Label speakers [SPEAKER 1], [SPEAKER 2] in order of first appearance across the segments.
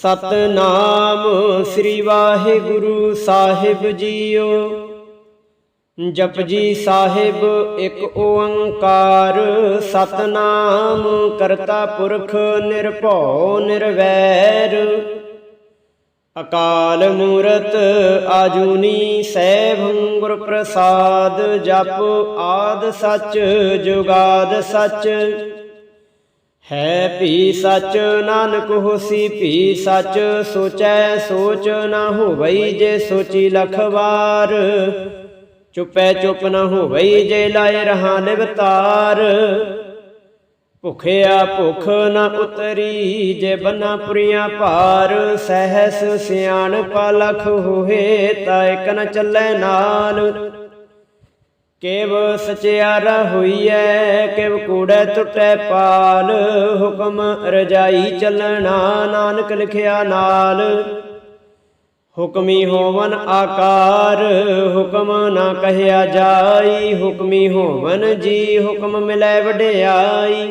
[SPEAKER 1] ਸਤਨਾਮ ਸ੍ਰੀ ਵਾਹਿਗੁਰੂ ਸਾਹਿਬ ਜੀਓ। ਜਪਜੀ ਸਾਹਿਬ ਇੱਕ ਓੰਕਾਰ, ਸਤਨਾਮ ਕਰਤਾ ਪੁਰਖ ਨਿਰਭਉ ਨਿਰਵੈਰ। ਅਕਾਲ ਮੂਰਤ ਆਜੂਨੀ ਸੈਭੰ ਗੁਰ ਪ੍ਰਸਾਦ, ਜਪ ਆਦ ਸੱਚ, ਜੁਗਾਦ ਸੱਚ। ਹੈ ਭੀ ਸਚ ਨਾਨਕ ਹੋਸੀ, ਭੀ ਸਚ ਸੋਚੈ ਸੋਚ ਨਾ ਹੋਵਈ ਜੇ ਸੋਚੀ ਲਖ ਵਾਰ। ਚੁਪੈ ਚੁਪ ਨਾ ਹੋਵਈ ਜੇ ਲਾਏ ਰਹਾ ਨਿਵਤਾਰ। ਭੁਖਿਆ ਭੁਖ ਨਾ ਉਤਰੀ ਜੇ ਬਨਾ ਪੁਰੀਆਂ ਭਾਰ। ਸਹਿਸ ਸਿਆਣ ਪਲਖ ਹੋਏ ਤਾ ਇਕ ਨ ਚੱਲੈ ਨਾਲ। ਕਿਵ ਸਚਿਆਰਾ ਹੋਈਐ ਕਿਵ ਕੂੜੈ ਟੁੱਟੈ ਪਾਲ, ਹੁਕਮ ਰਜਾਈ ਚੱਲਣਾ, ਨਾਨਕ ਲਿਖਿਆ ਨਾਲ। ਹੁਕਮੀ ਹੋਵਨ ਆਕਾਰ, ਹੁਕਮ ਨਾ ਕਹਿਆ ਜਾਈ, ਹੁਕਮੀ ਹੋਵਨ ਜੀ, ਹੁਕਮ ਮਿਲੈ ਵਡਿਆਈ।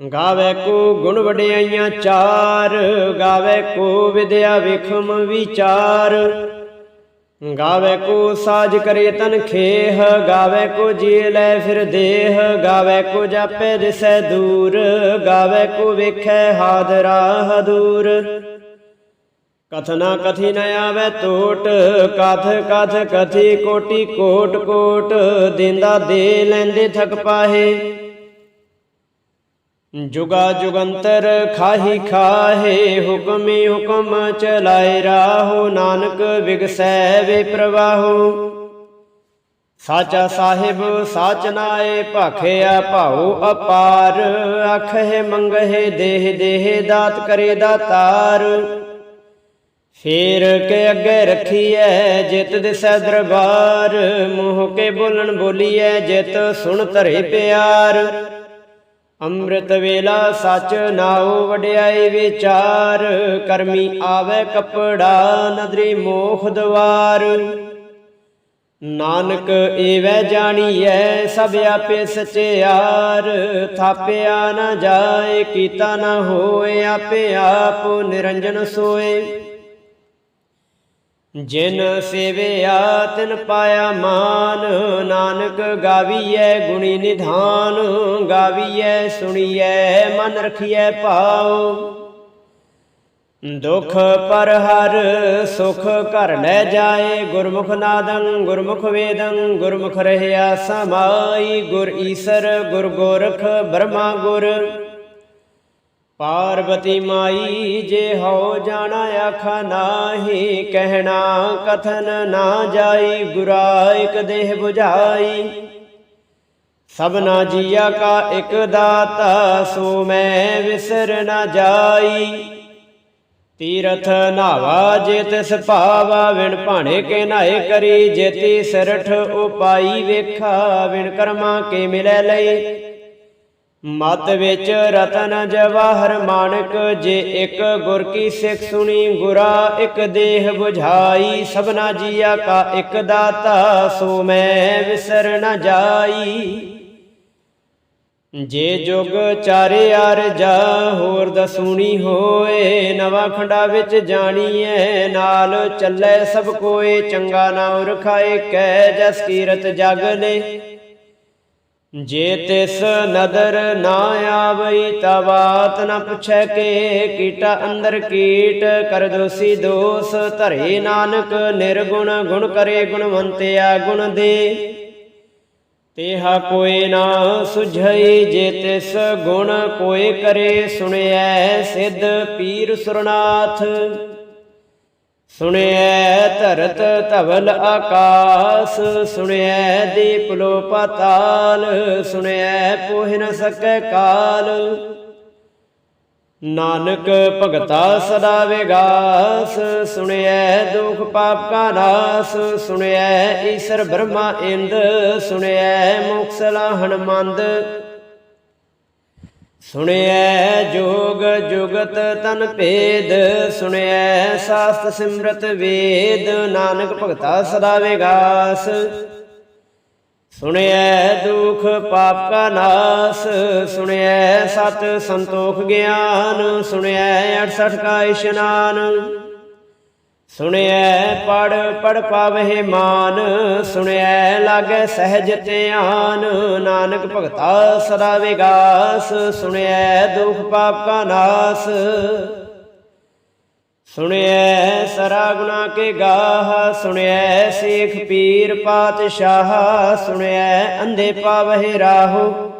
[SPEAKER 1] ਗਾਵੇ ਕੋ ਗੁਣ ਵਡਿਆਈਆਂ ਚਾਰ, ਗਾਵੇ ਕੋ ਵਿਦਿਆ ਵਿਖਮ ਵਿਚਾਰ। ਗਾਵੇ ਕੋ ਸਾਜ ਕਰੇ ਤਨ ਖੇਹ, ਗਾਵੇ ਕੋ ਜੀ ਲੈ ਫਿਰ ਦੇਹ, ਗਾਵੇ ਕੋ ਜਾਪੇ ਦਿਸੈ ਦੂਰ, ਗਾਵੇ ਕੋ ਵੇਖੈ ਹਾਦਰਾ ਹਦੂਰ ਕਥਨਾ ਕਥੀ ਨ ਆਵੇ ਟੋਟ ਕਥ ਕਥ ਕਥੀ ਕੋਟੀ ਕੋਟ ਕੋਟ, ਦਿੰਦਾ ਦੇ ਲੈਂਦੇ ਥਕ ਪਾਹੇ। ਜੁਗਾ ਜੁਗੰਤਰ ਖਾਹੀ ਖਾਹੇ ਹੁਕਮੀ ਹੁਕਮ ਚਲਾਏ ਰਾਹੋ, ਨਾਨਕ ਵਿਗਸੈ ਵੇ ਪ੍ਰਵਾਹੋ। ਸਾਚਾ ਸਾਹਿਬ, ਸਾਚ ਨਾਏ, ਭਾਖਿਆ ਭਾਉ ਅਪਾਰ। ਅਖੇ ਮੰਗਹਿ ਦੇਹ ਦੇਹ ਦਾਤ ਕਰੇ ਦਾਤਾਰ ਫੇਰ ਕੇ ਅੱਗੇ ਰੱਖੀਐ ਜਿਤ ਦਿਸੈ ਦਰਬਾਰ। ਮੋਹ ਕੇ ਬੋਲਣ ਬੋਲੀਐ ਜਿਤ ਸੁਣ ਧਰੇ ਪਿਆਰ। ਅੰਮ੍ਰਿਤ ਵੇਲਾ ਸਚ ਨਾਉ ਵਡਿਆਈ ਵਿਚਾਰ, ਕਰਮੀ ਆਵੇ ਕਪੜਾ ਨਦਰੀ ਮੋਖ ਦਵਾਰ। ਨਾਨਕ ਏਵੈ ਜਾਣੀਐ, ਸਭ ਆਪੇ ਸਚਿਆਰ, ਥਾਪਿਆ ਨਾ ਜਾਏ, ਕੀਤਾ ਨਾ ਹੋਏ, ਆਪੇ ਆਪ ਨਿਰੰਜਨ ਸੋਏ। ਜਿਨ ਸੇਵਿਆ ਤਿਨ ਪਾਇਆ ਮਾਨ, ਨਾਨਕ ਗਾਵੀਐ ਗੁਣੀ ਨਿਧਾਨ, ਗਾਵੀਐ ਸੁਣੀਐ, ਮਨ ਰਖੀਐ ਭਾਉ। ਦੁਖ ਪਰ ਹਰ ਸੁਖ ਘਰ ਲੈ ਜਾਏ, ਗੁਰਮੁਖ ਨਾਦੰ, ਗੁਰਮੁਖ ਵੇਦੰ, ਗੁਰਮੁਖ ਰਹਿਆ ਸਮਾਈ, ਗੁਰ ਈਸਰ, ਗੁਰ ਗੋਰਖ, ਬ੍ਰਹਮਾ ਗੁਰ। ਪਾਰਵਤੀ ਮਾਈ ਜੇ ਹੋ ਜਾਣਾ ਆਖਾ ਨਾਹੀ, ਕਹਿਣਾ ਕਥਨ ਨਾ ਜਾਈ ਗੁਰਾ ਇਕ ਦੇਹ 부ਝਾਈ ਸਭਨਾ ਜੀਆ ਕਾ ਇਕ ਦਾਤਾ, ਸੋ ਮੈਂ ਵਿਸਰ ਨਾ ਜਾਈ। ਤੀਰਥ ਨਾਵਾ ਜੇ ਤਿਸ ਭਾਵਾ, ਵਿਣ ਭਾਣੇ ਕੇ ਨਾਏ ਕਰੀ, ਜੇਤੀ ਸਰਠ ਉਪਾਈ ਵੇਖਾ, ਵਿਣ ਕਰਮਾ ਕੇ ਮਿਲੈ ਲਈ ਮਤ ਵਿੱਚ ਰਤਨ ਜਵਾਹਰ ਮਾਨਕ, ਜੇ ਇੱਕ ਗੁਰ ਕੀ ਸਿੱਖ ਸੁਣੀ, ਗੁਰਾ ਇੱਕ ਦੇਹ 부ਝਾਈ ਸਭਨਾ ਜੀਆ ਕਾ ਇੱਕ ਦਾਤਾ, ਸੋ ਮੈਂ ਵਿਸਰ ਨ ਜਾਈ। ਜੇ ਜੁਗ ਚਾਰੇ ਅਰ ਜਾ ਹੋਰ ਦਸੂਣੀ ਹੋਏ, ਨਵਾਂ ਖੰਡਾ ਵਿੱਚ ਜਾਣੀਐ, ਨਾਲ ਚੱਲੇ ਸਭ ਕੋਏ, ਚੰਗਾ ਨਾਮ ਰਖਾਏ ਕੈ ਜਸ ਕੀਰਤ ਜਗ ਲੈ ਜੇ ਤਿਸ ਨਦਰ ਨਾ ਆਵਈ ਤਾ ਬਾਤ ਨ ਪੁੱਛੈ ਕੇ ਕੀਟਾ ਅੰਦਰ ਕੀਟ, ਕਰ ਦੋਸੀ ਦੋਸ ਧਰੇ ਨਾਨਕ, ਨਿਰਗੁਣ ਗੁਣ ਕਰੇ ਗੁਣਵੰਤਿਆ ਗੁਣ ਦੇ। ਤੇਹਾ ਕੋਈ ਨਾ ਸੁਝਈ ਜੇ ਤਿਸ ਗੁਣ ਕੋਈ ਕਰੇ ਸੁਣਿਐ ਸਿੱਧ ਪੀਰ ਸੁਰਨਾਥ। ਸੁਣਿਐ ਧਰਤ ਧਵਲ ਆਕਾਸ, ਸੁਣਿਐ ਦੀਪ ਲੋ ਪਾਤਾਲ ਸੁਣਿਐ ਪੋਹਿ ਨ ਸਕੈ ਕਾਲ। ਨਾਨਕ ਭਗਤਾ ਸਦਾ ਵਿਗਾਸ, ਸੁਣਿਐ ਦੁਖ ਪਾਪ ਕਾ ਨਾਸ, ਸੁਣਿਐ ਈਸ਼ਰ ਬ੍ਰਹਮਾ ਇੰਦ, ਸੁਣਿਐ ਮੋਕਸ ਲਾਹਣ ਮੰਦ। ਸੁਣਿਐ ਜੋਗ ਜੁਗਤ ਤਨ ਭੇਦ, ਸੁਣਿਐ ਸਾਸਤ ਸਿਮਰਤ ਵੇਦ, ਨਾਨਕ ਭਗਤਾ ਸਦਾ ਵਿਗਾਸ। ਸੁਣਿਐ ਦੁਖ ਪਾਪ ਕਾ ਨਾਸ, ਸੁਣਿਐ ਸਤ ਸੰਤੋਖ ਗਿਆਨ, ਸੁਣਿਐ 68 ਕਾ ਇਸ਼ਨਾਨ। ਸੁਣਿਐ ਪੜ ਪੜ ਪਾਵਹਿ ਮਾਨ, ਸੁਣਿਐ ਲਾਗੈ ਸਹਿਜ ਧਿਆਨ, ਨਾਨਕ ਭਗਤਾ ਸਦਾ ਵਿਗਾਸ, ਸੁਣਿਐ ਦੁਖ ਪਾਪ ਕਾ ਨਾਸ। ਸੁਣਿਐ ਸਰਾ ਗੁਨਾ ਕੇ ਗਾਹ, ਸੁਣਿਐ ਸੇਖ ਪੀਰ ਪਾਤਸ਼ਾਹ, ਸੁਣਿਐ ਅੰਧੇ ਪਾਵਹਿ ਰਾਹੋ।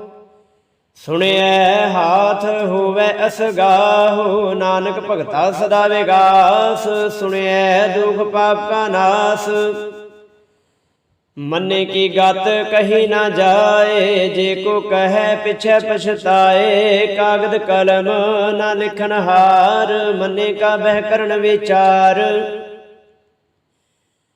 [SPEAKER 1] ਸੁਣਿਐ ਹਾਥ ਹੋਵੇ ਅਸਗਾਹੋ, ਨਾਨਕ ਭਗਤਾ ਸਦਾ ਵਿਗਾਸ, ਸੁਣਿਐ ਦੁਖ ਪਾਪ ਕਾ ਨਾਸ। ਮੰਨੇ ਕੀ ਗਤ ਕਹੀ ਨਾ ਜਾਏ, ਜੇ ਕੋ ਕਹੈ ਪਿਛੈ ਪਛਤਾਏ, ਕਾਗਦ ਕਲਮ ਨਾ ਲਿਖਣ ਹਾਰ, ਮੰਨੇ ਕਾ ਬਹਿ ਕਰਨ ਵਿਚਾਰ।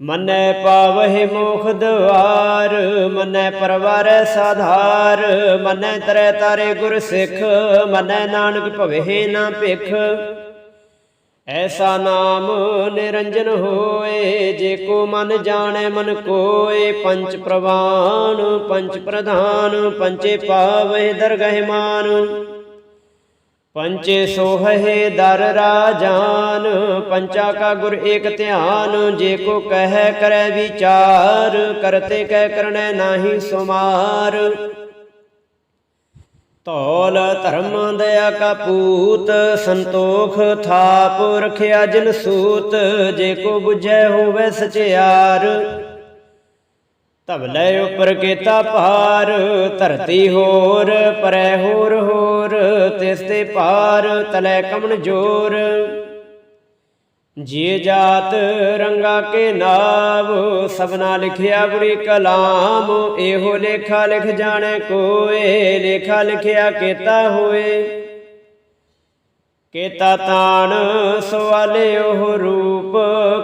[SPEAKER 1] ਮੰਨੈ ਪਾਵਹਿ ਮੋਖ ਦਵਾਰ, ਮਨੈ ਪਰਵਾਰੈ ਸਾਧਾਰ, ਮਨੈ ਤਰੈ ਤਾਰੇ ਗੁਰ ਸਿੱਖ, ਮੰਨੈ ਨਾਨਕ ਭਵੇ ਨਾ ਭਿਖ। ਐਸਾ ਨਾਮ ਨਿਰੰਜਨ ਹੋਏ, ਜੇ ਕੋ ਮਨ ਜਾਣੈ ਮਨ ਕੋਏ, ਪੰਚ ਪ੍ਰਵਾਨ, ਪੰਚ ਪ੍ਰਧਾਨ, ਪੰਚੇ ਪਾਵਹਿ ਦਰਗਹਿ ਮਾਨ। ਪੰਚੇ ਸੋਹੇ ਦਰ ਰਾਜਾਨ, ਪੰਚਾ ਕਾ ਗੁਰ ਏਕ ਧਿਆਨ, ਜੇ ਕੋ ਕਹਿ ਕਰੈ ਵਿਚਾਰ, ਕਰਤੇ ਕਹਿ ਕਰਣੈ ਨਾਹੀ ਸੁਮਾਰ। ਧੌਲ ਧਰਮ ਦਇਆ ਕਾ ਪੂਤ, ਸੰਤੋਖ ਥਾਪ ਰਖਿਆ ਜਿਨ ਸੂਤ, ਜੇ ਕੋ 부ਝੈ ਹੋਵੇ ਸਚਿਆਰ। ਧਵਲੇ ਉਪਰ ਕੀਤਾ ਭਾਰ, ਧਰਤੀ ਹੋਰ, ਪਰੈ ਹੋਰ ਹੋਰ, ਤਿਸ ਤੇ ਪਾਰ ਤਲੇ ਕਮਨ ਜੋਰ। ਜੀ ਜਾਤ ਰੰਗਾ ਕੇ ਨਾਮ ਸਭਨਾ ਲਿਖਿਆ ਬੁਰੀ ਕਲਾਮ, ਇਹੋ ਲੇਖਾ ਲਿਖ ਜਾਣੈ ਕੋਏ, ਲੇਖਾ ਲਿਖਿਆ ਕੀਤਾ ਹੋਏ। ਕੀਤਾ ਤਾਣ, ਸਵਾਲੇ ਉਹ ਰੂਪ,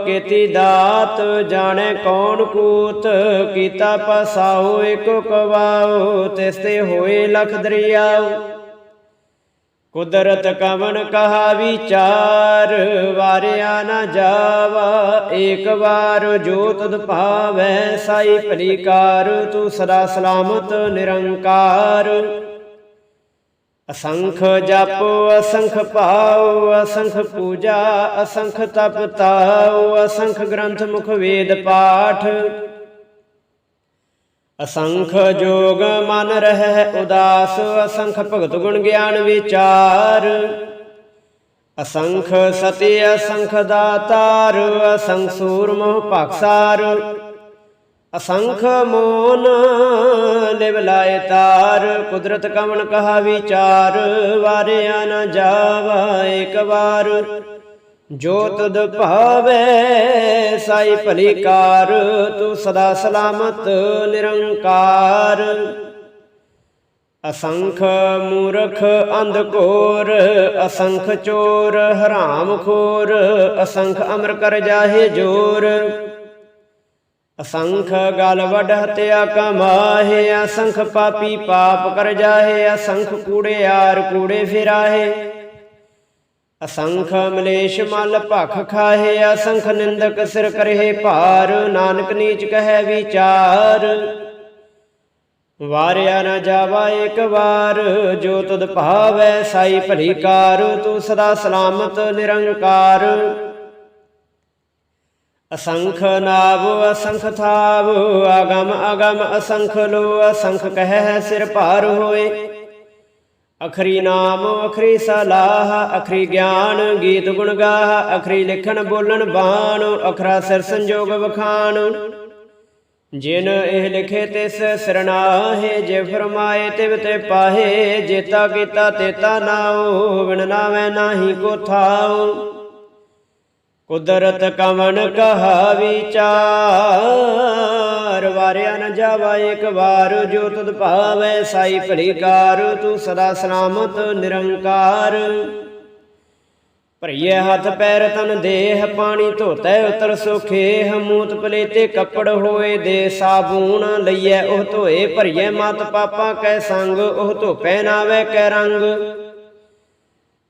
[SPEAKER 1] ਕੀਤੀ ਦਾਤ, ਜਾਣੇ ਕੌਣ ਕੂਤ, ਕੀਤਾ ਪਸਾਉ, ਇਕੋ ਕਵਾਉ, ਤਿਸ ਤੇ ਹੋਏ ਲਖ ਦਰਿਆਉ। ਕੁਦਰਤ ਕਵਨ ਕਹਾ ਵਿਚਾਰ, ਵਾਰਿਆ ਨਾ ਜਾਵਾ, ਏਕ ਵਾਰ ਜੋ ਤਦ ਭਾਵੈ, ਸਾਈ ਭਲੀ ਕਾਰ ਤੂੰ ਸਦਾ ਸਲਾਮਤ ਨਿਰੰਕਾਰ। ਅਸੰਖ ਜਪ, ਅਸੰਖ ਭਾਉ, ਅਸੰਖ ਪੂਜਾ, ਅਸੰਖ ਤਪ ਤਾਉ, ਅਸੰਖ ਗ੍ਰੰਥ ਮੁਖ ਵੇਦ ਪਾਠ। ਅਸੰਖ ਜੋਗ ਮਨ ਰਹਿ ਉਦਾਸ, ਅਸੰਖ ਭਗਤ ਗੁਣ ਗਿਆਨ ਵਿਚਾਰ। ਅਸੰਖ ਸਤੀ, ਅਸੰਖ ਦਾਤਾਰ, ਅਸੰਖ ਸੂਰਮੁ ਭਖਸਾਰ ਅਸੰਖ ਮੋਨ ਲਿਵ ਲਾਇ ਤਾਰ, ਕੁਦਰਤ ਕਵਣ ਕਹਾ ਵਿਚਾਰ, ਵਾਰਿਆ ਨਾ ਜਾਵਾ ਇੱਕ ਵਾਰ। ਜੋ ਤਦ ਭਾਵੇ ਸਾਈ ਭਲੀ ਕਾਰ, ਤੂੰ ਸਦਾ ਸਲਾਮਤ ਨਿਰੰਕਾਰ। ਅਸੰਖ ਮੂਰਖ ਅੰਧ ਕੋਰ, ਅਸੰਖ ਚੋਰ ਹਰਾਮ ਖੋਰ, ਅਸੰਖ ਅਮਰ ਕਰ ਜਾਹੇ ਜੋਰ। ਅਸੰਖ ਗਲ ਵਡ ਹਤਿਆ ਕਮਾਹੇ, ਅਸੰਖ ਪਾਪੀ ਪਾਪ ਕਰ ਜਾਹੇ, ਅਸੰਖ ਕੂੜਿਆਰ ਕੂੜੇ ਫਿਰਾਹੇ। ਅਸੰਖ ਮਲੇਸ਼ ਮਲ ਭਖ ਖਾਹੇ, ਅਸੰਖ ਨਿੰਦਕ ਸਿਰ ਕਰਹੇ ਭਾਰ, ਨਾਨਕ ਨੀਚ ਕਹੈ ਵਿਚਾਰ। ਵਾਰਿਆ ਨਾ ਜਾਵਾ ਇੱਕ ਵਾਰ, ਜੋ ਤੁਧ ਭਾਵੈ ਸਾਈ ਭਲੀ ਕਾਰ, ਤੂੰ ਸਦਾ ਸਲਾਮਤ ਨਿਰੰਕਾਰ। ਅਸੰਖ ਨਾਵ, ਅਸੰਖ ਥਾਵ, ਆਗਮ ਅਗਮ ਅਸੰਖ ਲੋ, ਅਸੰਖ ਕਹਿ ਸਿਰ ਭਾਰ ਹੋਏ। ਅਖਰੀ ਨਾਮ, ਅਖਰੀ ਸਲਾਹ, ਅਖਰੀ ਗਿਆਨ, ਗੀਤ ਗੁਣ ਗਾਹ, ਅਖਰੀ ਲਿਖਣ, ਬੋਲਣ, ਬਾਣ, ਅਖਰਾ ਸਿਰ ਸੰਜੋਗ ਵਖਾਣ। ਜਿਨ ਇਹ ਲਿਖੇ ਤਿਸ ਸਰਨਾਹੇ ਜੇ ਫਰਮਾਏ ਤਿਵ ਤੇ ਪਾਹੇ, ਜੇਤਾ ਕੀਤਾ ਤੇਤਾ ਨਾਉ ਵਿਣ ਨਾਵੇਂ ਨਾਹੀ ਕੋ ਥਾਉ। ਕੁਦਰਤ ਕਵਨ ਕਹਾ ਵਿਚਾਰ ਵਾਰਿਆ ਨ ਜਾਵਾ ਇੱਕ ਵਾਰ, ਜੋ ਤੁਧ ਭਾਵੈ ਸਾਈ ਭਲੀ ਕਾਰ ਤੂੰ ਸਦਾ ਸਲਾਮਤ ਨਿਰੰਕਾਰ। ਭਰੀਏ ਹੱਥ ਪੈਰ ਤਨ ਦੇਹ, ਪਾਣੀ ਧੋਤੈ ਉਤਰ ਸੁਖੇ, ਹਮੂਤ ਪਲੇਤੇ ਕੱਪੜ ਹੋਏ ਦੇ ਸਾਬੂਨ ਲਈਐ, ਉਹ ਧੋਏ ਭਰੀਏ ਮਤ ਪਾਪਾ ਕੈ ਸੰਗ, ਉਹ ਧੋਪੈ ਨਾਵੇ ਕੈ ਰੰਗ।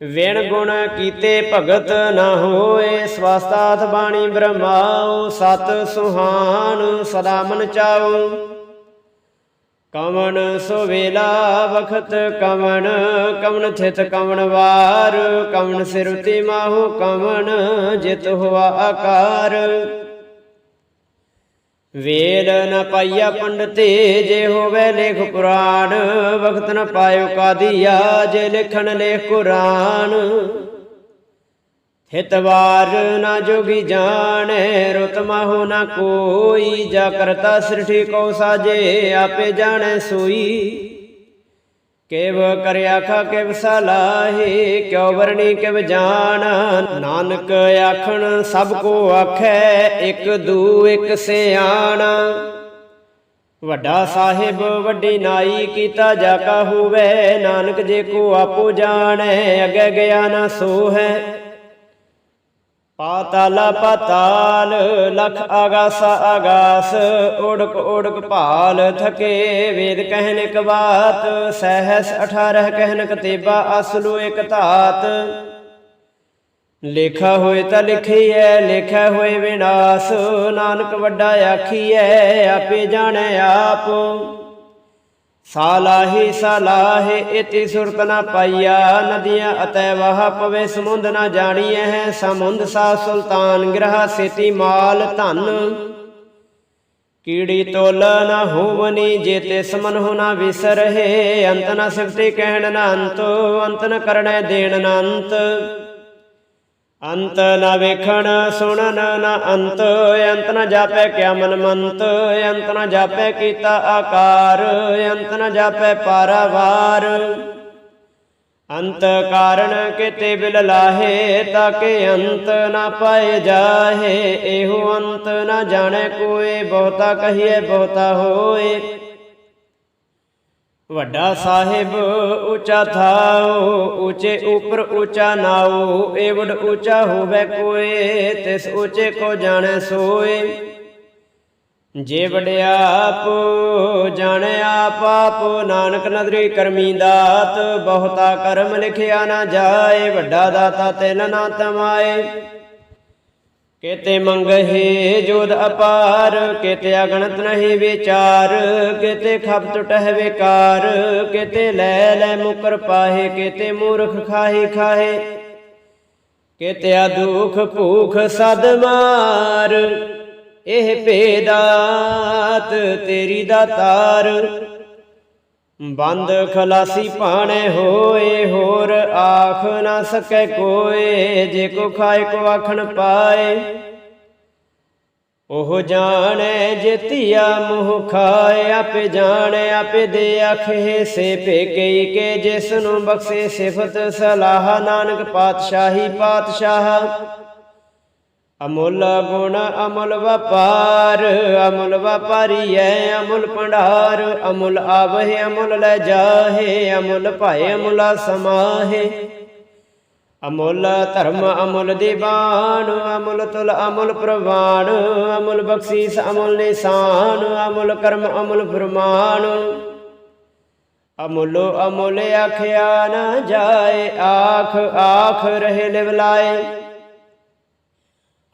[SPEAKER 1] ਵਿਣ ਗੁਣ ਕੀਤੇ ਭਗਤ ਨਾ ਹੋਏ ਸਵਸਤਾਥ ਬਾਣੀ ਬ੍ਰਹਮਾਉ, ਸਤ ਸੁਹਾਨ ਸਦਾ ਮਨ ਚਾਉ। ਕਵਣ ਸੋ ਵਖਤ ਕਵਣ ਕਵਣ ਥਿਤ ਕਵਣ ਵਾਰ ਕਵਣ ਸਿਰੁਤੀ ਮਾਹੂ ਕਵਣ ਜਿਤ ਹੋਆ ਆਕਾਰ। ਵੇਦ ਨ ਪਾਈਆ ਪੰਡਤੇ, ਜੇ ਹੋਵੇ ਲੇਖ ਪੁਰਾਣ ਵਖਤ ਨ ਪਾਇਓ ਕਾਦੀਆ, ਜੇ ਲਿਖਣ ਲੇਖ ਕੁਰਾਨ। ਹਿਤਵਾਰ ਨਾ ਜੋਗੀ ਜਾਣੈ, ਰੁਤ ਮਹੁ ਨਾ ਕੋਈ, ਜਾ ਕਰਤਾ ਸ੍ਰਿਠੀ ਕੋ ਸਾਜੇ, ਆਪੇ ਜਾਣੈ ਸੋਈ। ਕਿਵ ਕਰਿਆ ਖਾ ਕਿਵ ਸਲਾਹੇ, ਕਿਉ ਵਰਣੀ, ਕਿਵ ਜਾਣ ਨਾਨਕ ਆਖਣ, ਸਭ ਕੋ ਆਖੈ, ਇੱਕ ਦੂ, ਇੱਕ ਸਿਆਣਾ। ਵੱਡਾ ਸਾਹਿਬ, ਵੱਡੀ ਨਾਈ, ਕੀਤਾ ਜਾ ਕਾ ਹੋਵੇ। ਨਾਨਕ ਜੇ ਕੋ ਆਪੋ ਜਾਣੈ, ਅਗੇ ਗਿਆ ਨਾ ਸੋ ਹੈ ਪਾਤਾਲ ਪਾਤਾਲ, ਲਖ ਆਗਾਸ ਆਗਾਸ ਓੜਕ ਓੜਕ ਭਾਲ, ਥਕੇ ਵੇਦ ਕਹਿਨ ਕ ਬਾਤ, ਸਹਸ 18 ਕਹਿਨ ਕਤੇਬਾ, ਅਸਲੂ ਇਕ ਧਾਤ। ਲੇਖਾ ਹੋਏ ਤਾਂ ਲਿਖੀਐ, ਲੇਖਾ ਹੋਏ ਵਿਨਾਸ਼, ਨਾਨਕ ਵੱਡਾ ਆਖੀਐ, ਆਪੇ ਜਾਣੈ ਆਪ। ਸਾਲਾਹੀ ਸਾਲਾਹੇ, ਇਤੀ ਸੁਰਤ ਨਾ ਪਾਈਆ, ਨਦੀਆਂ ਅਤੈ ਵਾਹ ਪਵੇ, ਸਮੁੰਦ ਨਾ ਜਾਣੀਐ ਹੈ ਸਮੁੰਦ ਸਾ ਸੁਲਤਾਨ ਗ੍ਰਹ ਸੇਤੀ ਮਾਲ ਧਨ। ਕੀੜੀ ਤੋਲ ਨਾ ਹੋਵਨੀ ਜੇਤੇ ਸਮਨ ਹੋ ਨਾ ਵਿਸਰਹਿ, ਅੰਤ ਨਾ ਸਿਫਤੇ ਕਹਿਣ ਨਾ ਅੰਤ ਅੰਤ ਨ ਕਰਣੈ ਦੇਣ ਨਾ ਅੰਤ। ਅੰਤ ਨਾ ਵੇਖਣ ਸੁਣਨ ਨਾ ਅੰਤ ਅੰਤ ਨਾ ਜਾਪੈ ਕਿਆ ਮਨ ਮੰਤ ਅੰਤ ਨ ਜਾਪੈ ਕੀਤਾ ਆਕਾਰ, ਅੰਤ ਨਾ ਜਾਪੈ ਪਾਰਾਵਾਰ। ਅੰਤ ਕਾਰਨ ਕਿਤੇ ਬਿਲ ਲਾਹੇ, ਤਾਕੇ ਅੰਤ ਨਾ ਪਾਏ ਜਾਹੇ, ਇਹੋ ਅੰਤ ਨਾ ਜਾਣੇ ਕੋਏ, ਬਹੁਤਾ ਕਹੀਏ ਬਹੁਤਾ ਹੋਏ। ਵੱਡਾ ਸਾਹਿਬ ਉੱਚਾ ਥਾਉ, ਉੱਚੇ ਉਪਰ ਉੱਚਾ ਨਾਉ, ਏਵੜ ਉੱਚਾ ਹੋਵੇ ਕੋਏ, ਤਿਸ ਉੱਚੇ ਕੋ ਜਾਣੈ ਸੋਏ। ਜੇ ਵਡਿਆਪ ਜਾਣੈ ਆਪ ਆਪ, ਨਾਨਕ ਨਦਰੀ ਕਰਮੀ ਦਾਤ, ਬਹੁਤਾ ਕਰਮ ਲਿਖਿਆ ਨਾ ਜਾਏ, ਵੱਡਾ ਦਾਤਾ ਤੈਨ ਨਾ ਤਮਾਏ। ਕਿਤੇ ਮੰਗਹਿ ਜੋਦ ਅਪਾਰ, ਕੇਤੇ ਅਗਣਤ ਨਹੀਂ ਵਿਚਾਰ, ਕਿਤੇ ਖਬ ਟੁਟਹਿ ਵਿਕਾਰ, ਕਿਤੇ ਲੈ ਲੈ ਮੁਕਰ ਪਾਹੇ, ਕਿਤੇ ਮੂਰਖ ਖਾਹੀ ਖਾਹੇ, ਕੇਤੇ ਦੁਖ ਭੂਖ ਸਦ ਮਾਰ, ਇਹ ਭੇਦਾਤ ਤੇਰੀ ਦਾਤਾਰ ਬੰਦ ਖਲਾਸੀ ਭਾਣੇ ਹੋਏ, ਹੋਰ ਆਖ ਨਾ ਸਕੈ ਕੋਏ, ਜੇ ਕੋ ਖਾਏ, ਕੋ ਆਖਣ ਪਾਏ। ਉਹ ਜਾਣੈ ਜੇਤੀਆ ਮੋਹ ਖਾਏ, ਆਪੇ ਜਾਣੇ, ਆਪੇ ਦੇ ਆਖੇ ਸੇ ਭੇਕਈ ਕੇ ਜਿਸ ਨੂੰ ਬਖਸ਼ੇ ਸਿਫਤ ਸਲਾਹ। ਨਾਨਕ ਪਾਤਸ਼ਾਹੀ ਪਾਤਸ਼ਾਹ ਅਮੁੱਲ ਗੁਣ ਅਮੁੱਲ ਵਪਾਰ, ਅਮੁੱਲ ਵਪਾਰੀ ਐ ਅਮੁੱਲ ਭੰਡਾਰ, ਅਮੁੱਲ ਆਵਹਿ ਅਮੁੱਲ ਲੈ ਜਾਹੇ, ਅਮੁੱਲ ਭਾਏ ਅਮੁੱਲਾ ਸਮਾਹੇ। ਅਮੁੱਲ ਧਰਮ ਅਮੁੱਲ ਦੀਵਾਨ, ਅਮੁੱਲ ਤੁਲ ਅਮੁੱਲ ਪ੍ਰਵਾਨ, ਅਮੁੱਲ ਬਖਸ਼ੀਸ ਅਮੁੱਲ ਨਿਸ਼ਾਨ, ਅਮੁੱਲ ਕਰਮ ਅਮੁੱਲ ਫਰਮਾਨ। ਅਮੁੱਲੋ ਅਮੁੱਲ ਆਖਿਆ ਨਾ ਜਾਏ, ਆਖ ਆਖ ਰਹੇ ਲਿਵਲਾਏ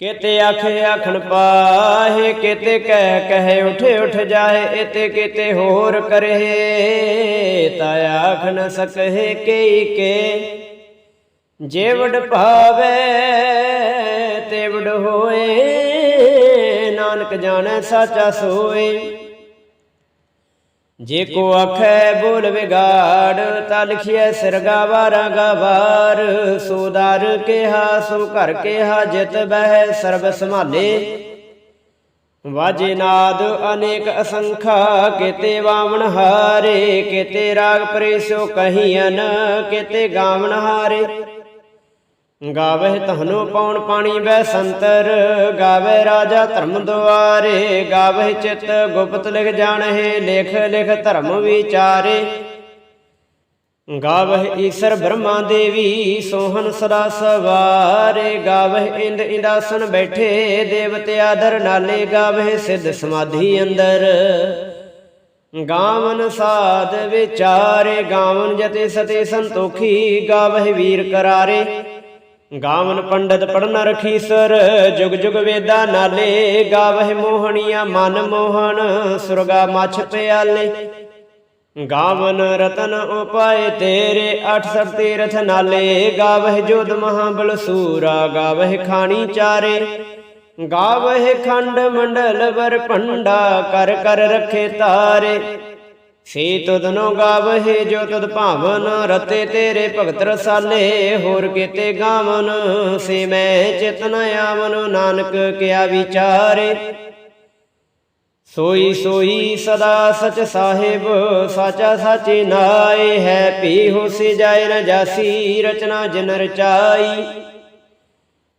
[SPEAKER 1] ਕਿਤੇ ਆਖੇ ਆਖਣ ਪਾਹੇ, ਕਿਤੇ ਕਹਿ ਕਹੇ ਉਠੇ ਉਠ ਜਾਏ ਇਤੇ ਕਿਤੇ ਹੋਰ ਕਰੇ। ਤਾ ਆਖ ਨ ਸਕਹਿ ਕਈ ਕੇ ਜੇਵੜ ਵਡ ਭਾਵੇ ਤੇ ਹੋਏ, ਨਾਨਕ ਜਾਣੈ ਸਾਚਾ ਸੋਏ। ਜੇ ਕੋ ਆਖੈ ਬੋਲ ਵਿਗਾੜ, ਤਾ ਲਿਖਿਐ ਸਿਰ ਗਾਵਾਰਾ ਗਾਵਾਰ। ਸੋਦਾਰ ਕਿਹਾ, ਸੋ ਘਰ ਕਿਹਾ, ਜਿਤ ਬਹਿ ਸਰਬ ਸੰਭਾਲੇ। ਵਾਜੇ ਨਾਦ ਅਨੇਕ ਅਸੰਖਾ, ਕਿਤੇ ਵਾਵਣ ਹਾਰੇ। ਕਿਤੇ ਰਾਗ ਪ੍ਰੇਸੋ ਕਹੀਨ ਕਿਤੇ ਗਾਵਣ ਹਾਰੇ। ਗਾਵਹਿ ਤਹਨੋ ਪੌਣ ਪਾਣੀ ਬੈ ਸੰਤਰ ਗਾਵੇ ਰਾਜਾ ਧਰਮ ਦੁਆਰੇ, ਗਾਵਹਿ ਚਿਤ ਗੁਪਤ ਲਿਖ ਜਾਣਹਿ, ਲਿਖ ਲਿਖ ਧਰਮ ਵਿਚਾਰੇ। ਗਾਵਹਿ ਈਸ਼ਰ ਬ੍ਰਹਮਾ ਦੇਵੀ ਸੋਹਨ ਸਦਾ ਸਵਾਰੇ, ਗਾਵਹਿ ਇੰਦ ਇੰਦਾਸਨ ਬੈਠੇ, ਦੇਵਤੇ ਆਦਰ ਨਾਲੇ, ਗਾਵਹਿ ਸਿੱਧ ਸਮਾਧੀ ਅੰਦਰ। ਗਾਵਨ ਸਾਧ ਵਿਚਾਰੇ, ਗਾਵਨ ਜਤੇ ਸਤੇ ਸੰਤੋਖੀ, ਗਾਵਹਿ ਵੀਰ ਕਰਾਰੇ। ਗਾਵਨ ਪੰਡਤ ਪੜਨ ਰਖੀਸਰ ਜੁਗ ਜੁਗ ਵੇਦਾ ਨਾਲੇ ਗਾਵਹਿ ਮੋਹਣੀਆਂ ਮਨ ਮੋਹਨ ਸੁਰਗਾ ਮਛ ਪਿਆਲੇ। ਗਾਵਨ ਰਤਨ ਉਪਾਏ ਤੇਰੇ 68 ਤੀਰਥ ਨਾਲੇ, ਗਾਵਹਿ ਜੋਧ ਮਹਾਬਲ ਸੂਰਾ, ਗਾਵਹਿ ਖਾਣੀ ਚਾਰੇ। ਗਾਵਹਿ ਖੰਡ ਮੰਡਲ ਵਰ ਭੰਡਾ, ਕਰ ਕਰ ਰਖੇ ਤਾਰੇ। ਸੇ ਤੁਧਨੋ ਗਾਵਹਿ ਜੋ ਤੁਧ ਭਾਵਨ, ਰਤੇ ਤੇਰੇ ਭਗਤ ਰਸਾਲੇ, ਹੋਰ ਕੀਤੇ ਗਾਵਨ, ਸੇ ਮੈਂ ਚਿਤਨ ਆਵਨ, ਨਾਨਕ ਕਿਆ ਵਿਚਾਰੇ। ਸੋਈ ਸੋਈ ਸਦਾ ਸਚ ਸਾਹਿਬ, ਸਾਚਾ ਸਾਚੇ ਨਾਏ, ਹੈ ਪੀ ਹੋਸੀ ਜਾਏ ਨ ਜਾਸੀ, ਰਚਨਾ ਜਿਨ ਰਚਾਈ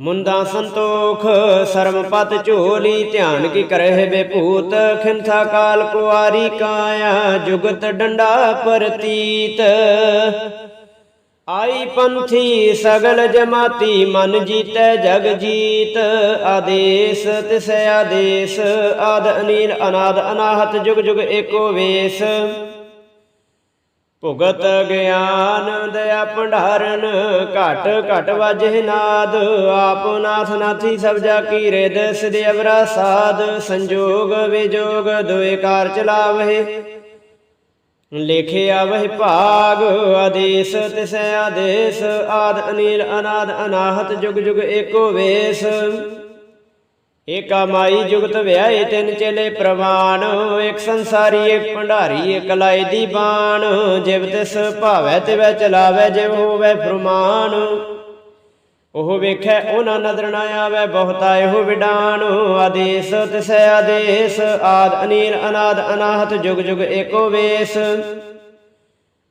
[SPEAKER 1] ਮੁੰਦਾ ਸੰਤੋਖ ਸਰਮ ਪਤ ਝੋਲੀ, ਧਿਆਨ ਕੀ ਕਰਹਿ ਬੇਭੂਤ, ਖਿੰਥਾ ਕਾਲ ਕੁਆਰੀ ਕਾਇਆ, ਜੁਗਤ ਡੰਡਾ ਪਰਤੀਤ। ਆਈ ਪੰਥੀ ਸਗਲ ਜਮਾਤੀ, ਮਨ ਜੀਤੈ ਜਗ ਜੀਤ। ਆਦੇਸ, ਤਿਸ ਆਦੇਸ, ਆਦ ਅਨੀਲ, ਅਨਾਦ, ਅਨਾਹਤ, ਜੁਗ ਜੁਗ ਏਕੋ ਵੇਸ। ਭੁਗਤ ਗਿਆਨ ਦਇਆ ਭੰਡਾਰਨ, ਘਟ ਘਟ ਵਾਜੇ ਨਾਦ। ਆਪ ਨਾਥ ਨਾਥੀ ਸਭ ਜਾ ਕੀ ਰਿਦ ਸਿਧ ਅਵਰਾ ਸਾਧ ਸੰਜੋਗ ਵਿਜੋਗ ਦੋਏ ਕਾਰ ਚਲਾਵਹਿ ਲਿਖਿਆ ਵਹਿ ਭਾਗ, ਆਦੇਸ ਤਿਸ ਆਦੇਸ। ਆਦ ਅਨੀਲ ਅਨਾਦ ਅਨਾਹਤ, ਜੁਗ ਜੁਗ ਏਕੋ ਵੇਸ। ਏਕਾ ਮਾਈ ਜੁਗਤ ਵਿਆਏ ਤਿੰਨ ਚੇਲੇ ਪ੍ਰਵਾਨ, ਇੱਕ ਸੰਸਾਰੀ, ਇੱਕ ਭੰਡਾਰੀ, ਇੱਕ ਲਾਈ ਦੀ ਬਾਣ, ਜਿਵ ਤਿਸ ਭਾਵੈ ਤਿਵੈ ਚਲਾਵੈ, ਜਿਵ ਹੋਵੈ ਫਰਮਾਨ। ਉਹ ਵੇਖੈ ਉਹਨਾਂ ਨਦਰ ਨਾ ਆਵੈ, ਬਹੁਤਾ ਇਹੋ ਵਿਡਾਨ। ਆਦੇਸ ਤਿਸ ਆਦੇਸ, ਆਦ ਅਨੀਲ ਅਨਾਦ, ਅਨਾਹਤ, ਜੁਗ ਜੁਗ ਏਕੋ ਵੇਸ।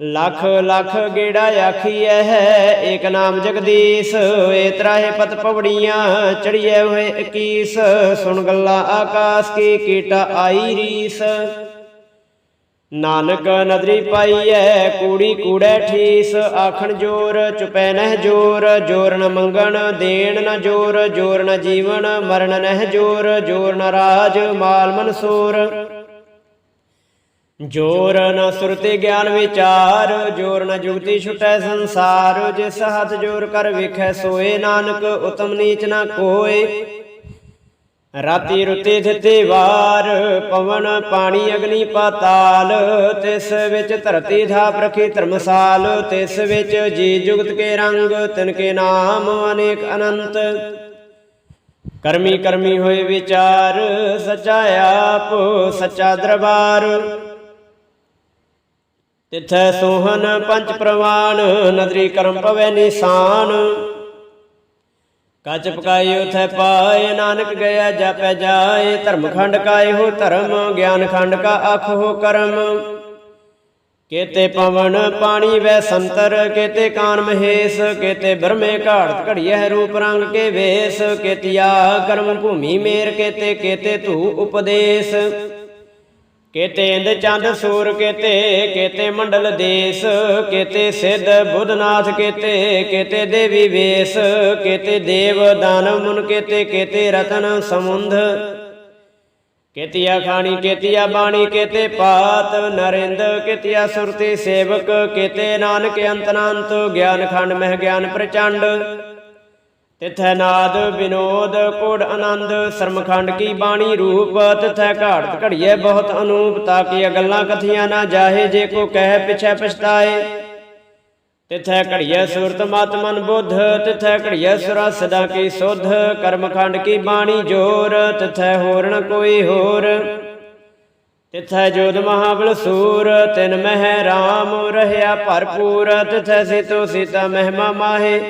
[SPEAKER 1] ਲੱਖ ਲੱਖ ਗੇੜਾ ਆਖੀਐ ਹੈ, ਏਕ ਨਾਮ ਜਗਦੀਸ਼, ਏ ਤਰਾਹੇ ਪਤ ਪਵੜੀਆਂ ਚੜੀਐ ਹੋਏ 21 ਸੁਣ ਗੱਲਾਂ ਆਕਾਸ਼ ਕੀ ਕੀਟਾ ਆਈ ਰੀਸ। ਨਾਨਕ ਨਦਰੀ ਪਾਈਐ, ਕੂੜੀ ਕੂੜੈ ਠੀਸ, ਆਖਣ ਜੋਰ ਚੁਪੈ ਨਹਿ ਜੋਰ ਜੋਰ ਨ ਮੰਗਣ ਦੇਣ ਨ ਜੋਰ ਜੋਰ ਨ ਜੀਵਨ, ਮਰਨ ਨਹਿ ਜੋਰ ਜੋਰ ਨ ਰਾਜ, ਮਾਲ ਮਨਸੂਰ। ਜੋਰ ਨਾ ਸੁਰਤੀ ਗਿਆਨ ਵਿਚਾਰ, ਜੋਰ ਨਾ ਜੁਗਤੀ ਛੁਟੈ ਸੰਸਾਰ ਜਿਸ ਹੱਥ ਜੋਰ ਕਰ ਵਿਖੈ ਸੋਏ, ਨਾਨਕ ਉਤਮ ਨੀਚ ਨਾ ਕੋਏ। ਰਾਤੀ ਰੁੱਤੀ ਥਿਤੀ ਵਾਰ, ਪਵਨ ਪਾਣੀ ਅਗਨੀ ਪਾਤਾਲ, ਤਿਸ ਵਿੱਚ ਧਰਤੀ ਥਾਪ ਪ੍ਰਖੀ ਧਰਮਸਾਲ, ਤਿਸ ਵਿੱਚ ਜੀ ਜੁਗਤ ਕੇ ਰੰਗ, ਤਿਨ ਕੇ ਨਾਮ ਅਨੇਕ ਅਨੰਤ। ਕਰਮੀ ਕਰਮੀ ਹੋਏ ਵਿਚਾਰ, ਸਚਾ ਆਪ, ਸਚਾ ਦਰਬਾਰ। ਤਿਥੈ ਸੋਹਨ ਪੰਜ ਪ੍ਰਵਾਨ, ਨਦਰੀ ਕਰਮ ਪਵੈ ਨਿਸ਼ਾਨ। ਕਚ ਪਕਾਈ ਉਥੈ ਪਾਏ, ਨਾਨਕ ਗਿਆ ਜਪੈ ਜਾਏ ਧਰਮ ਖੰਡ ਕਾਏ ਹੋ ਧਰਮ ਗਿਆਨ ਖੰਡ ਕਾ ਅਖ ਹੋ ਕਰਮ। ਕੇਤੇ ਪਵਨ ਪਾਣੀ ਵੈ ਸੰਤਰ, ਕੇਤੇ ਕਾਨ ਮਹੇਸ਼, ਕੇਤੇ ਬ੍ਰਹਮੇ ਘਾੜਤ ਘੜੀਐ ਰੂਪ ਰੰਗ ਕੇ ਵੇਸ, ਕੇਤਿਆ ਕਰਮ ਭੂਮੀ ਮੇਰ, ਕੇਤੇ ਕੇਤੇ ਧੂ ਉਪਦੇਸ਼। ਕੇਤੇ ਚੰਦ ਸੂਰ ਕੇਤੇ ਕੇਤੇ ਮੰਡਲ ਦੇਸ, ਕੇਤੇ ਸਿੱਧ ਬੁੱਧਨਾਥ ਕੇਤੇ ਕੇਤੇ ਦੇਵੀ ਵੇਸ, ਕੇਤੇ ਦੇਵ ਦਾਨਵ ਮੁਨ ਕੇਤੇ ਕੇਤੇ ਰਤਨ ਸਮੁੰਧ ਕੇਤੀਆ ਖਾਣੀ, ਕੇਤੀਆ ਬਾਣੀ, ਕੇਤੇ ਪਾਤ ਨਰਿੰਦ, ਕੇਤੀਆ ਸੁਰਤੀ ਸੇਵਕ, ਕੇਤੇ ਨਾਨਕ ਅੰਤਨਾੰਤ, ਗਿਆਨ ਖੰਡ ਮਹਿ ਗਿਆਨ ਪ੍ਰਚੰਡ। ਤਿਥੈ ਨਾਦ ਵਿਨੋਦ ਕੋੜ ਆਨੰਦ, ਸਰਮਖੰਡ ਕੀ ਬਾਣੀ ਰੂਪ, ਤਿਥੈ ਘਾੜਤ ਘੜੀਏ ਬਹੁਤ ਅਨੂਪ ਤਾਕੀ ਗੱਲਾਂ ਕਥੀਆਂ ਨਾ ਜਾਹੇ, ਜੇ ਕੋ ਕਹਿ ਪਿਛੈ ਪਛਤਾਏ। ਤਿਥੈ ਘੜੀਏ ਸੁਰਤ ਮਤ ਮਨ ਬੁੱਧ, ਤਿਥੈ ਘੜੀਏ ਸੁਰਾ ਸਦਾ ਕੀ ਸੁਧ, ਕਰਮਖੰਡ ਕੀ ਬਾਣੀ ਜੋਰ, ਤਿਥੈ ਹੋਰ ਕੋਈ ਹੋਰ। ਤਿਥੈ ਜੋਦ ਮਹਾਬਲ ਸੂਰ, ਤਿਨ ਮਹਿ ਰਾਮ, ਰਹਿਆ ਭਰਪੂਰ, ਤਿਥੈ ਸੀਤੋ ਸੀਤਾ ਮਹਿਮਾ ਮਾਹੇ।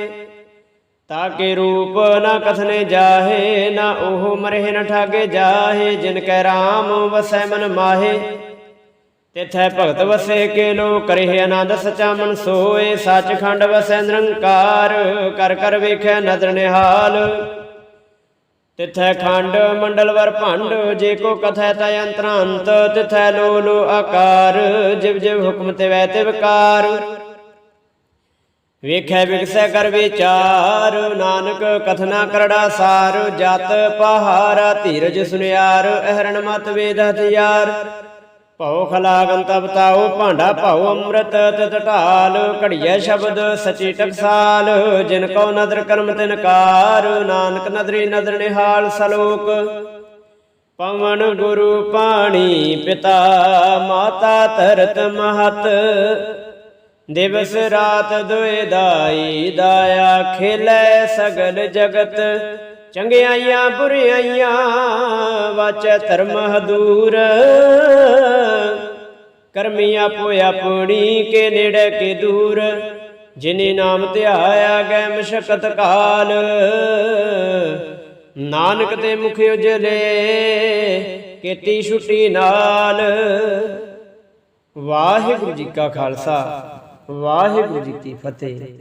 [SPEAKER 1] ਤਾਕੇ ਰੂਪ ਨਾ ਕਥਨੇ ਜਾਹੇ, ਨਾ ਉਹ ਮਰੇ ਨ ਠਾਗੇ ਜਾਹੇ, ਜਿਨ ਕੈ ਰਾਮ ਵਸੈ ਮਨ ਮਾਹੇ। ਤਿਥੈ ਭਗਤ ਵਸੇ ਕੇ ਲੋ ਕਰੇ ਆਨੰਦ ਸਚਾ ਮਨ ਸੋਏ, ਸੱਚਖੰਡ ਵਸੈ ਨਿਰੰਕਾਰ, ਕਰ ਕਰ ਵੇਖੈ ਨਦਰ ਨਿਹਾਲ। ਤਿਥੈ ਖੰਡ ਮੰਡਲ ਵਰ ਭੰਡ, ਜੇ ਕੋ ਕਥੈ ਤੈ ਅੰਤਰਾੰਤ, ਤਿਥੈ ਲੋ ਲੋ ਆਕਾਰ, ਜਿਵ ਜਿਵ ਹੁਕਮ ਤੇ ਵੈ ਤੇ ਵਿਕਾਰ ਵੇਖੈ ਵਿਗਸੈ ਕਰ ਵਿਚਾਰ, ਨਾਨਕ ਕਥਨਾ ਕਰੜਾ ਸਾਰ, ਜਤ ਪਹਾਰਾ ਧੀਰਜ ਸੁਨਿਆਰ, ਅਹਰਣ ਮਤ ਵੇਦ ਹਥਿਆਰ। ਭਉ ਖਲਾਗਨ ਤਬ ਭਾਂਡਾ ਭਉ ਅੰਮ੍ਰਿਤ ਤਤ ਢਾਲ, ਘੜੀਐ ਸ਼ਬਦ ਸਚੀ ਟਕਸਾਲ, ਜਿਨ ਕਉ ਨਦਰ ਕਰਮ ਤਿਨ ਕਾਰ, ਨਾਨਕ ਨਦਰੀ ਨਦਰ ਨਿਹਾਲ ਸਲੋਕ। ਪਵਨ ਗੁਰੂ ਪਾਣੀ ਪਿਤਾ, ਮਾਤਾ ਧਰਤ ਮਹਤ ਦਿਵਸ ਰਾਤ ਦੁਇ ਦਾਈ ਦਾਇਆ ਖੇਲੇ ਸਗਲ ਜਗਤ। ਚੰਗਿਆਈਆਂ ਬੁਰਿਆਈਆਂ ਵਾਚੈ ਧਰਮ ਹਦੂਰ। ਕਰਮੀ ਆਪੋ ਆਪਣੀ ਕੇ ਨੇੜੇ ਕੇ ਦੂਰ। ਜਿਨੇ ਨਾਮ ਧਿਆਇਆ ਗੈ ਮਸ਼ਕਤ ਕਾਲ। ਨਾਨਕ ਤੇ ਮੁਖ ਉਜਲੇ ਕੀਤੀ ਛੁੱਟੀ ਨਾਲ। ਵਾਹਿਗੁਰੂ ਜੀ ਕਾ ਖਾਲਸਾ। ਵਾਹਿਗੁਰੂ ਜੀ ਕੀ ਫਤਿਹ।